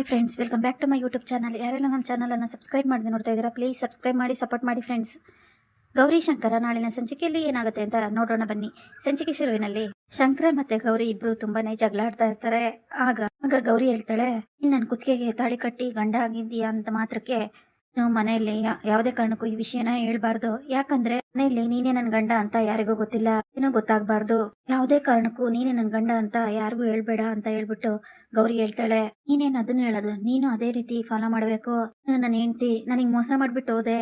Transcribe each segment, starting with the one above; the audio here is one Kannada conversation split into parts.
Hi friends welcome back to my YouTube channel ಯಾರೆಲ್ಲ ನಮ್ಮ ಚಾನಲನ್ನು ಸಬ್ಸ್ಕ್ರೈಬ್ ಮಾಡಿ ನೋಡ್ತಾ ಇದ್ದೀರಾ ಪ್ಲೀಸ್ ಸಬ್ಸ್ಕ್ರೈಬ್ ಮಾಡಿ ಸಪೋರ್ಟ್ ಮಾಡಿ ಫ್ರೆಂಡ್ಸ್ ಗೌರಿ ಶಂಕರ, ನಾಳಿನ ಸಂಚಿಕೆಯಲ್ಲಿ ಏನಾಗುತ್ತೆ ಅಂತ ನೋಡೋಣ ಬನ್ನಿ. ಸಂಚಿಕೆ ಶುರುವಿನಲ್ಲಿ ಶಂಕರ ಮತ್ತೆ ಗೌರಿ ಇಬ್ರು ತುಂಬಾನೇ ಜಗಳ ಆಡ್ತಾ ಇರ್ತಾರೆ. ಆಗ ಆಗ ಗೌರಿ ಹೇಳ್ತಾಳೆ ನನ್ನ ಕುತ್ತಿಗೆಗೆ ತಾಳಿ ಕಟ್ಟಿ ಗಂಡ ಆಗಿದ್ದೀಯಾ? ಅಂತ ಮಾತ್ರಕ್ಕೆ ನೀವು ಮನೆಯಲ್ಲಿ ಯಾವುದೇ ಕಾರಣಕ್ಕೂ ಈ ವಿಷಯನ ಹೇಳ್ಬಾರ್ದು. ಯಾಕಂದ್ರೆ ಮನೆಯಲ್ಲಿ ನೀನೇ ನನ್ ಗಂಡ ಅಂತ ಯಾರಿಗೂ ಗೊತ್ತಿಲ್ಲ. ಏನೋ ಗೊತ್ತಾಗ್ಬಾರ್ದು. ಯಾವುದೇ ಕಾರಣಕ್ಕೂ ನೀನೇ ನನ್ ಗಂಡ ಅಂತ ಯಾರಿಗೂ ಹೇಳ್ಬೇಡ ಅಂತ ಹೇಳ್ಬಿಟ್ಟು ಗೌರಿ ಹೇಳ್ತಾಳೆ. ನೀನೇನ್ ಅದನ್ನ ಹೇಳೋದು? ನೀನು ಅದೇ ರೀತಿ ಫಾಲೋ ಮಾಡ್ಬೇಕು. ನನ್ನ ಹೆಂಡತಿ, ನನಗ್ ಮೋಸ ಮಾಡ್ಬಿಟ್ಟು ಹೋದೆ.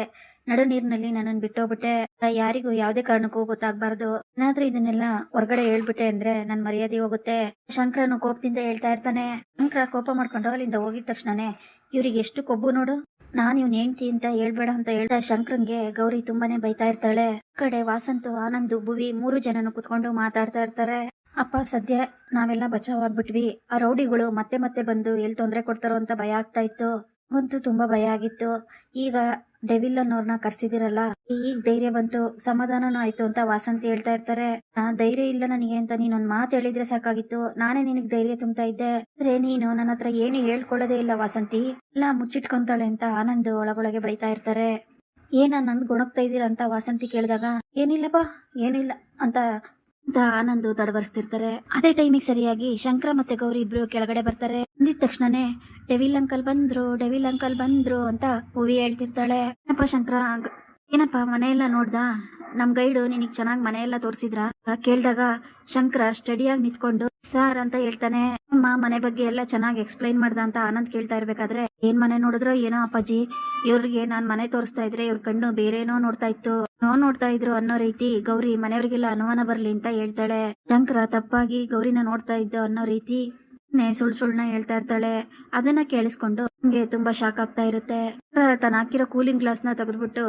ನಡು ನೀರಿನಲ್ಲಿ ನನ್ನನ್ನು ಬಿಟ್ಟೋಗ್ಬಿಟ್ಟೆ. ಯಾರಿಗೂ ಯಾವ್ದೇ ಕಾರಣಕ್ಕೂ ಗೊತ್ತಾಗ್ಬಾರ್ದು. ಏನಾದ್ರೂ ಇದನ್ನೆಲ್ಲ ಹೊರಗಡೆ ಹೇಳ್ಬಿಟ್ಟೆ ಅಂದ್ರೆ ನನ್ ಮರ್ಯಾದೆ ಹೋಗುತ್ತೆ. ಶಂಕರನು ಕೋಪದಿಂದ ಹೇಳ್ತಾ ಇರ್ತಾನೆ. ಶಂಕರ ಕೋಪ ಮಾಡ್ಕೊಂಡು ಅಲ್ಲಿಂದ ಹೋಗಿದ ತಕ್ಷಣನೇ ಇವ್ರಿಗೆ ಎಷ್ಟು ಕೊಬ್ಬು ನೋಡು? ನಾನ್ ಇವ್ನ ಹೆಂಡ್ತಿ ಅಂತ ಹೇಳ್ಬೇಡ ಅಂತ ಹೇಳ್ತಾ ಶಂಕರಂಗೆ ಗೌರಿ ತುಂಬಾನೇ ಬೈತಾ ಇರ್ತಾಳೆ. ಕಡೆ ವಾಸಂತು, ಆನಂದ್, ಭುವಿ ಮೂರು ಜನನು ಕುತ್ಕೊಂಡು ಮಾತಾಡ್ತಾ ಇರ್ತಾರೆ. ಅಪ್ಪ, ಸದ್ಯ ನಾವೆಲ್ಲ ಬಚಾವಾಗ್ಬಿಟ್ವಿ. ಆ ರೌಡಿಗಳು ಮತ್ತೆ ಮತ್ತೆ ಬಂದು ಎಲ್ಲಿ ತೊಂದರೆ ಕೊಡ್ತಾರೋ ಅಂತ ಭಯ ಆಗ್ತಾ ಇತ್ತು. ಅಂತೂ ತುಂಬಾ ಭಯ ಆಗಿತ್ತು. ಈಗ ಡೆವಿಲ್ ಅನ್ನೋರ್ನ ಕರ್ಸಿದಿರಲ್ಲ ಈಗ ಧೈರ್ಯ ಬಂತು, ಸಮಾಧಾನನೂ ಆಯ್ತು ಅಂತ ವಾಸಂತಿ ಹೇಳ್ತಾ ಇರ್ತಾರೆ. ಧೈರ್ಯ ಇಲ್ಲ ನನಗೆ ಅಂತ ನೀನೊಂದ್ ಮಾತು ಹೇಳಿದ್ರೆ ಸಾಕಾಗಿತ್ತು. ನಾನೇ ನಿನಗ್ ಧೈರ್ಯ ತುಂಬ್ತಾ ಇದ್ದೆ. ಅಂದ್ರೆ ನೀನು ನನ್ನ ಹತ್ರ ಏನು ಹೇಳ್ಕೊಳ್ಳೋದೇ ಇಲ್ಲ ವಾಸಂತಿ. ಎಲ್ಲ ಮುಚ್ಚಿಟ್ಕೊಂತಾಳೆ ಅಂತ ಆನಂದ್ ಒಳಗೊಳಗೆ ಬೈತಾ ಇರ್ತಾರೆ. ಏನ ನಂದ್ ಗೊಣಗ್ತಾ ಇದ್ದೀರಾ ಅಂತ ವಾಸಂತಿ ಕೇಳಿದಾಗ, ಏನಿಲ್ಲಪ್ಪ, ಏನಿಲ್ಲ ಅಂತ ಅಂತ ಆನಂದ್ ತಡವರಿಸ್ತಿರ್ತಾರೆ. ಅದೇ ಟೈಮಿಗೆ ಸರಿಯಾಗಿ ಶಂಕರ ಮತ್ತೆ ಗೌರಿ ಇಬ್ರು ಕೆಳಗಡೆ ಬರ್ತಾರೆ. ಅಂದಿದ ತಕ್ಷಣನೇ ಡೆವಿಲ್ ಅಂಕಲ್ ಬಂದ್ರು ಡೆವಿಲ್ ಅಂಕಲ್ ಬಂದ್ರು ಅಂತ ಹೂವಿ ಹೇಳ್ತಿರ್ತಾಳೆ. ಏನಪ್ಪ ಶಂಕರ ಏನಪ್ಪ, ಮನೆಯೆಲ್ಲ ನೋಡ್ದ? ನಮ್ ಗೈಡ್ ನಿನಗ್ ಚೆನ್ನಾಗ್ ಮನೆಯೆಲ್ಲ ತೋರ್ಸಿದ್ರ? ಕೇಳ್ದಾಗ ಶಂಕರ ಸ್ಟಡಿಯಾಗಿ ನಿಂತ್ಕೊಂಡು, ಸರ್ ಅಂತ ಹೇಳ್ತಾನೆ. ಅಮ್ಮ ಮನೆ ಬಗ್ಗೆ ಎಲ್ಲ ಚೆನ್ನಾಗಿ ಎಕ್ಸ್ಪ್ಲೈನ್ ಮಾಡ್ದ ಅಂತ ಆನಂದ್ ಕೇಳ್ತಾ ಇರ್ಬೇಕಾದ್ರೆ, ಏನ್ ಮನೆ ನೋಡಿದ್ರೋ ಏನೋ ಅಪ್ಪಾಜಿ? ಇವ್ರಿಗೆ ನಾನ್ ಮನೆ ತೋರಿಸ್ತಾ ಇದ್ರೆ ಇವ್ರ ಕಣ್ಣು ಬೇರೇನೋ ನೋಡ್ತಾ ಇತ್ತು. ನೋ ನೋಡ್ತಾ ಇದ್ರು ಅನ್ನೋ ರೀತಿ ಗೌರಿ ಮನೆಯವ್ರಿಗೆಲ್ಲ ಅನುಮಾನ ಬರ್ಲಿ ಅಂತ ಹೇಳ್ತಾಳೆ. ಶಂಕರ ತಪ್ಪಾಗಿ ಗೌರಿನ ನೋಡ್ತಾ ಇದ್ದ ಅನ್ನೋ ರೀತಿ ನೇ ಸುಳ್ ಸುಳ್ನ ಹೇಳ್ತಾ ಇರ್ತಾಳೆ. ಅದನ್ನ ಕೇಳಿಸ್ಕೊಂಡು ನಂಗೆ ತುಂಬಾ ಶಾಕ್ ಆಗ್ತಾ ಇರುತ್ತೆ. ತನ್ನ ಹಾಕಿರೋ ಕೂಲಿಂಗ್ ಗ್ಲಾಸ್ನ ತೆಗೆದ್ಬಿಟ್ಟು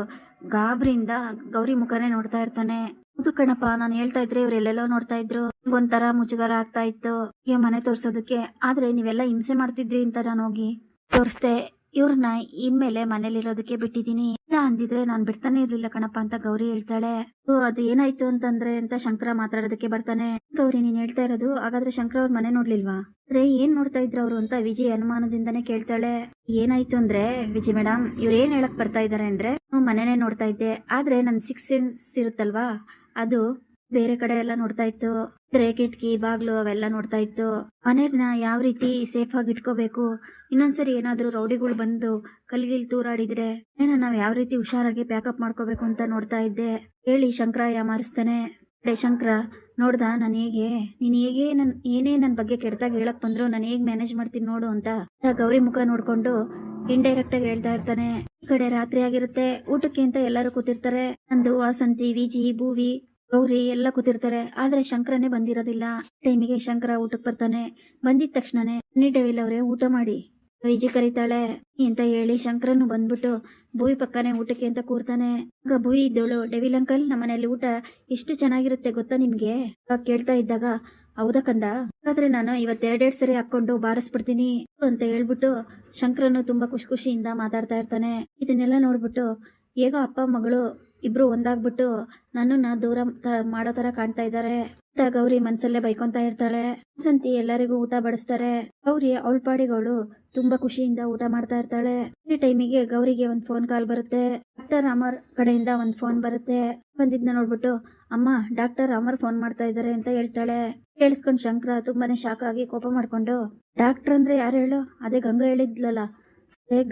ಗಾಬರಿಯಿಂದ ಗೌರಿ ಮುಖನೇ ನೋಡ್ತಾ ಇರ್ತಾನೆ. ಹೌದು ಕಣಪ್ಪ, ನಾನು ಹೇಳ್ತಾ ಇದ್ರೆ ಇವ್ರೆಲ್ಲೆಲ್ಲೋ ನೋಡ್ತಾ ಇದ್ರು. ಒಂಥರ ಮುಜುಗರ ಆಗ್ತಾ ಇತ್ತು. ಮನೆ ತೋರ್ಸೋದಕ್ಕೆ. ಆದ್ರೆ ನೀವೆಲ್ಲ ಹಿಂಸೆ ಮಾಡ್ತಿದ್ರಿ ಅಂತ ನಾನು ಹೋಗಿ ತೋರಿಸ್ದೆ. ಇವ್ರನ್ನ ಇನ್ಮೇಲೆ ಮನೇಲಿರೋದಕ್ಕೆ ಬಿಟ್ಟಿದೀನಿ ಇಲ್ಲ ಅಂದಿದ್ರೆ ನಾನ್ ಬಿಡ್ತಾನೆ ಇರ್ಲಿಲ್ಲ ಕಣಪ್ಪ ಅಂತ ಗೌರಿ ಹೇಳ್ತಾಳೆ. ಅದು ಏನಾಯ್ತು ಅಂತಂದ್ರೆ ಅಂತ ಶಂಕರ ಮಾತಾಡೋದಕ್ಕೆ ಬರ್ತಾನೆ. ಗೌರಿ, ನೀನ್ ಹೇಳ್ತಾ ಇರೋದು ಹಾಗಾದ್ರೆ ಶಂಕರ ಅವ್ರ ಮನೆ ನೋಡ್ಲಿಲ್ವಾ? ಅಂದ್ರೆ ಏನ್ ನೋಡ್ತಾ ಇದ್ರು ಅವ್ರು ಅಂತ ವಿಜಿ ಅನುಮಾನದಿಂದನೇ ಕೇಳ್ತಾಳೆ. ಏನಾಯ್ತು ಅಂದ್ರೆ, ವಿಜಿ ಮೇಡಮ್ ಇವ್ರು ಏನ್ ಹೇಳಕ್ ಬರ್ತಾ ಇದಾರೆ ಅಂದ್ರೆ ಮನೆನೇ ನೋಡ್ತಾ ಇದ್ದೆ. ಆದ್ರೆ ನನ್ ಸಿಕ್ಸ್ ಸೆನ್ಸ್ ಇರುತ್ತಲ್ವಾ? ಅದು ಬೇರೆ ಕಡೆ ಎಲ್ಲ ನೋಡ್ತಾ ಇತ್ತು. ಅಂದ್ರೆ ಕಿಟಕಿ ಬಾಗ್ಲು ಅವೆಲ್ಲ ನೋಡ್ತಾ ಇತ್ತು. ಮನೇನ ಯಾವ ರೀತಿ ಸೇಫ್ ಆಗಿ ಇಟ್ಕೋಬೇಕು? ಇನ್ನೊಂದ್ಸರಿ ಏನಾದ್ರೂ ರೌಡಿಗಳು ಬಂದು ಕಲ್ಗಿಲ್ ತೂರಾಡಿದ್ರೆ ಏನ ನಾವ್ ಯಾವ ರೀತಿ ಹುಷಾರಾಗಿ ಪ್ಯಾಕಪ್ ಮಾಡ್ಕೋಬೇಕು ಅಂತ ನೋಡ್ತಾ ಇದ್ದೆ. ಹೇಳಿ ಶಂಕರ ಯಾಮಾರಿಸ್ತಾನೆ ಡೇ ಶಂಕರ, ನೋಡ್ದ, ನಾನು ಹೇಗೆ? ನೀನ್ ಹೇಗೆ ನನ್, ಏನೇ ನನ್ ಬಗ್ಗೆ ಕೆಡ್ತಾಗ ಹೇಳಕ್ ಬಂದ್ರು ನಾನು ಹೇಗ್ ಮ್ಯಾನೇಜ್ ಮಾಡ್ತೀನಿ ನೋಡು ಅಂತ. ಗೌರಿ ಮುಖ ನೋಡ್ಕೊಂಡು ಇಂಡೈರೆಕ್ಟ್ ಆಗಿ ಹೇಳ್ತಾ ಇರ್ತಾನೆ. ಈ ಕಡೆ ರಾತ್ರಿ ಆಗಿರುತ್ತೆ. ಊಟಕ್ಕೆ ಅಂತ ಎಲ್ಲರೂ ಕೂತಿರ್ತಾರೆ. ನಂದು ವಾಸಂತಿ, ವಿಜಿ, ಭೂವಿ ಗೌರಿ ಎಲ್ಲ ಕೂತಿರ್ತಾರೆ. ಆದ್ರೆ ಶಂಕರನೇ ಬಂದಿರೋದಿಲ್ಲ. ಟೈಮಿಗೆ ಶಂಕರ ಊಟಕ್ಕೆ ಬರ್ತಾನೆ. ಬಂದಿದ ತಕ್ಷಣನೇ ನೀಟವಿಲ್ಲ ಅವರೇ ಊಟ ಮಾಡಿ. ವಿಜಿ ಕರೀತಾಳೆ. ಅಂತ ಹೇಳಿ ಶಂಕರನು ಬಂದ್ಬಿಟ್ಟು ಭೂವಿ ಪಕ್ಕನೆ ಊಟಕ್ಕೆ ಅಂತ ಕೂರ್ತಾನೆ. ಆಗ ಭೂವಿ ಇದ್ದವಳು, ಡೆವಿಲ್ ಅಂಕಲ್, ನಮ್ಮನೇಲಿ ಊಟ ಎಷ್ಟು ಚೆನ್ನಾಗಿರುತ್ತೆ ಗೊತ್ತಾ ನಿಮ್ಗೆ? ಕೇಳ್ತಾ ಇದ್ದಾಗ, ಹೌದಾ ಕಂದ? ಹಾಗಾದ್ರೆ ನಾನು ಇವತ್ತೆರಡೆರಡು ಸರಿ ಹಾಕೊಂಡು ಬಾರಿಸ್ಬಿಡ್ತೀನಿ ಅಂತ ಹೇಳ್ಬಿಟ್ಟು ಶಂಕರನು ತುಂಬಾ ಖುಷಿ ಖುಷಿಯಿಂದ ಮಾತಾಡ್ತಾ ಇರ್ತಾನೆ. ಇದನ್ನೆಲ್ಲ ನೋಡ್ಬಿಟ್ಟು, ಹೇಗೋ ಅಪ್ಪ, ಮಗಳು ಇಬ್ರು ಒಂದಾಗ್ಬಿಟ್ಟು ನನ್ನನ್ನ ದೂರ ಮಾಡೋ ತರ ಕಾಣ್ತಾ ಇದ್ದಾರೆ ಗೌರಿ ಮನ್ಸಲ್ಲೇ ಬೈಕೊಂತ ಇರ್ತಾಳೆ. ಸಂತಿ ಎಲ್ಲರಿಗೂ ಊಟ ಬಡಿಸ್ತಾರೆ. ಗೌರಿ ಅವಳ ಪಾಡಿಗಳು ತುಂಬಾ ಖುಷಿಯಿಂದ ಊಟ ಮಾಡ್ತಾ ಇರ್ತಾಳೆ. ಈ ಟೈಮಿಗೆ ಗೌರಿಗೆ ಒಂದ್ ಫೋನ್ ಕಾಲ್ ಬರುತ್ತೆ. ಡಾಕ್ಟರ್ ಅಮರ್ ಕಡೆಯಿಂದ ಒಂದ್ ಫೋನ್ ಬರುತ್ತೆ. ಬಂದಿದ್ನ ನೋಡ್ಬಿಟ್ಟು, ಅಮ್ಮ ಡಾಕ್ಟರ್ ಅಮರ್ ಫೋನ್ ಮಾಡ್ತಾ ಇದ್ದಾರೆ ಅಂತ ಹೇಳ್ತಾಳೆ. ಕೇಳಿಸ್ಕೊಂಡ್ ಶಂಕರ ತುಂಬಾನೇ ಶಾಕ್ ಆಗಿ ಕೋಪ ಮಾಡ್ಕೊಂಡು ಡಾಕ್ಟರ್ ಅಂದ್ರೆ ಯಾರು ಹೇಳು? ಅದೇ ಗಂಗಾ ಹೇಳಿದ್ಲಲ್ಲ.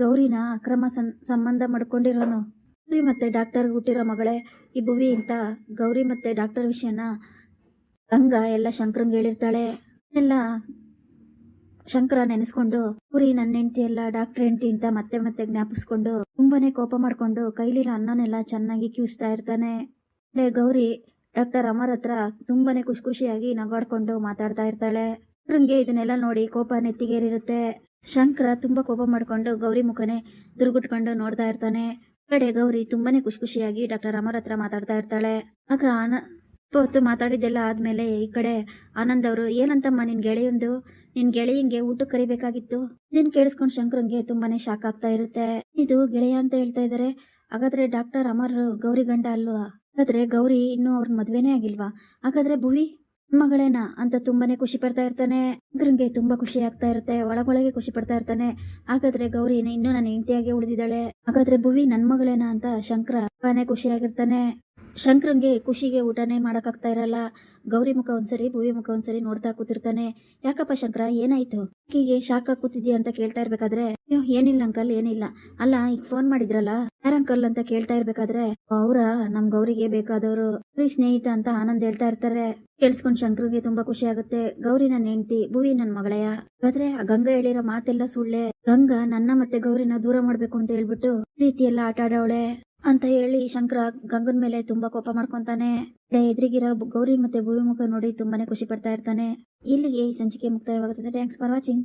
ಗೌರಿನ ಅಕ್ರಮ ಸಂಬಂಧ ಮಾಡ್ಕೊಂಡಿರೋನು. ಗೌರಿ ಮತ್ತೆ ಡಾಕ್ಟರ್ ಹುಟ್ಟಿರೋ ಮಗಳೇ, ಈ ಭುವಿ ಅಂತ ಗೌರಿ ಮತ್ತೆ ಡಾಕ್ಟರ್ ವಿಷಯನ ಗಂಗ, ಎಲ್ಲ ಶಂಕರಂಗೆ ಹೇಳಿರ್ತಾಳೆ. ಎಲ್ಲ ಶಂಕರ ನೆನೆಸ್ಕೊಂಡು ಪುರಿ ನನ್ನ ಹೆಂಡತಿ ಎಲ್ಲ ಡಾಕ್ಟರ್ ಹೆಂಡತಿ ಅಂತ ಮತ್ತೆ ಮತ್ತೆ ಜ್ಞಾಪಿಸ್ಕೊಂಡು ತುಂಬಾನೇ ಕೋಪ ಮಾಡ್ಕೊಂಡು ಕೈಲಿರೋ ಅನ್ನನೆಲ್ಲ ಚೆನ್ನಾಗಿ ಕ್ಯೂಸ್ತಾ ಇರ್ತಾನೆ. ಗೌರಿ ಡಾಕ್ಟರ್ ಅಮರ್ ಹತ್ರ ತುಂಬಾನೇ ಖುಷಿ ಖುಷಿಯಾಗಿ ನಗಾಡ್ಕೊಂಡು ಮಾತಾಡ್ತಾ ಇರ್ತಾಳೆ. ಶಂಕರಂಗೆ ಇದನ್ನೆಲ್ಲ ನೋಡಿ ಕೋಪ ನೆತ್ತಿಗೇರಿರುತ್ತೆ. ಶಂಕರ ತುಂಬಾ ಕೋಪ ಮಾಡ್ಕೊಂಡು ಗೌರಿ ಮುಖನೇ ದುರ್ಗುಟ್ಕೊಂಡು ನೋಡ್ತಾ ಇರ್ತಾನೆ. ಕಡೆ ಗೌರಿ ತುಂಬಾನೇ ಖುಷಿ ಖುಷಿಯಾಗಿ ಡಾಕ್ಟರ್ ಅಮರ್ ಹತ್ರ ಮಾತಾಡ್ತಾ ಇರ್ತಾಳೆ. ಆಗ ಆನ ಹೊತ್ತು ಮಾತಾಡಿದ್ದೆಲ್ಲ ಆದ್ಮೇಲೆ ಈ ಕಡೆ ಆನಂದ್ ಅವರು, ಏನಂತಮ್ಮ ನಿನ್ ಗೆಳೆಯಂದು? ನಿನ್ ಗೆಳೆಯಂಗೆ ಊಟಕ್ಕೆ ಕರಿಬೇಕಾಗಿತ್ತು? ಇದನ್ ಕೇಳಿಸ್ಕೊಂಡ್ ಶಂಕರಂಗೆ ತುಂಬಾನೇ ಶಾಕ್ ಆಗ್ತಾ ಇರುತ್ತೆ. ಇದು ಗೆಳೆಯ ಅಂತ ಹೇಳ್ತಾ ಇದಾರೆ. ಹಾಗಾದ್ರೆ ಡಾಕ್ಟರ್ ಅಮರ್ ಗೌರಿ ಗಂಡ ಅಲ್ವಾ? ಹಾಗಾದ್ರೆ ಗೌರಿ ಇನ್ನು ಅವ್ರ ಮದ್ವೆನೇ ಆಗಿಲ್ವಾ? ಹಾಗಾದ್ರೆ ಭುವಿ ಮಗಳೇನ ಅಂತ ತುಂಬಾನೇ ಖುಷಿ ಪಡ್ತಾ ಇರ್ತಾನೆ. ಗೃಂಗೆ ತುಂಬಾ ಖುಷಿ ಆಗ್ತಾ ಇರುತ್ತೆ. ಒಳಗೊಳಗೆ ಖುಷಿ ಪಡ್ತಾ ಇರ್ತಾನೆ. ಹಾಗಾದ್ರೆ ಗೌರಿ ಇನ್ನೂ ನನ್ನ ಹೆಂಡತಿಯಾಗಿ ಉಳಿದಿದ್ದಾಳೆ. ಹಾಗಾದ್ರೆ ಭುವಿ ನನ್ ಮಗಳೇನಾ ಅಂತ ಶಂಕರ ತುಂಬಾನೇ ಖುಷಿಯಾಗಿರ್ತಾನೆ. ಶಂಕರಂಗೆ ಖುಷಿಗೆ ಊಟನೇ ಮಾಡಕ್ಕಾಗ್ತಾ ಇರಲ್ಲ. ಗೌರಿ ಮುಖ ಒಂದ್ಸರಿ, ಭುವಿ ಮುಖ ಒಂದ್ಸರಿ ನೋಡ್ತಾ ಕೂತಿರ್ತಾನೆ. ಯಾಕಪ್ಪ ಶಂಕರ, ಏನಾಯ್ತು? ಅಕ್ಕಿಗೆ ಶಾಖ ಕೂತಿದ್ಯಾ ಅಂತ ಕೇಳ್ತಾ ಇರ್ಬೇಕಾದ್ರೆ, ಅಯ್ಯೋ, ಏನಿಲ್ಲ ಅಂಕಲ್, ಏನಿಲ್ಲ. ಅಲ್ಲ, ಈಗ ಫೋನ್ ಮಾಡಿದ್ರಲ್ಲ? ಯಾರ ಅಂಕಲ್ ಅಂತ ಕೇಳ್ತಾ ಇರ್ಬೇಕಾದ್ರೆ, ಅವ್ರ, ನಮ್ ಗೌರಿಗೆ ಬೇಕಾದವರು. ಸ್ನೇಹಿತ ಅಂತ ಆನಂದ್ ಹೇಳ್ತಾ ಇರ್ತಾರೆ. ಕೇಳಿಸ್ಕೊಂಡ್ ಶಂಕರ್ಗೆ ತುಂಬಾ ಖುಷಿ ಆಗುತ್ತೆ. ಗೌರಿ ನನ್ನ ಹೆಂಡತಿ, ಭುವಿ ನನ್ ಮಗಳಯ್ಯ. ಆ ಗಂಗಾ ಹೇಳಿರೋ ಮಾತೆಲ್ಲ ಸುಳ್ಳೆ. ಗಂಗಾ ನನ್ನ ಮತ್ತೆ ಗೌರಿನ ದೂರ ಮಾಡ್ಬೇಕು ಅಂತ ಹೇಳ್ಬಿಟ್ಟು ರೀತಿಯೆಲ್ಲ ಆಟ ಆಡವಳೆ. ಅಂತ ಹೇಳಿ ಶಂಕರ ಗಂಗನ್ ಮೇಲೆ ತುಂಬಾ ಕೋಪ ಮಾಡ್ಕೊಂತಾನೆ. ಎದುರಿಗಿರೋ ಗೌರಿ ಮತ್ತೆ ಭೂಮಿ ಮುಖ ನೋಡಿ ತುಂಬಾನೇ ಖುಷಿ ಪಡ್ತಾ ಇರ್ತಾನೆ. ಇಲ್ಲಿಗೆ ಈ ಸಂಚಿಕೆ ಮುಕ್ತಾಯವಾಗುತ್ತದೆ. Thanks for watching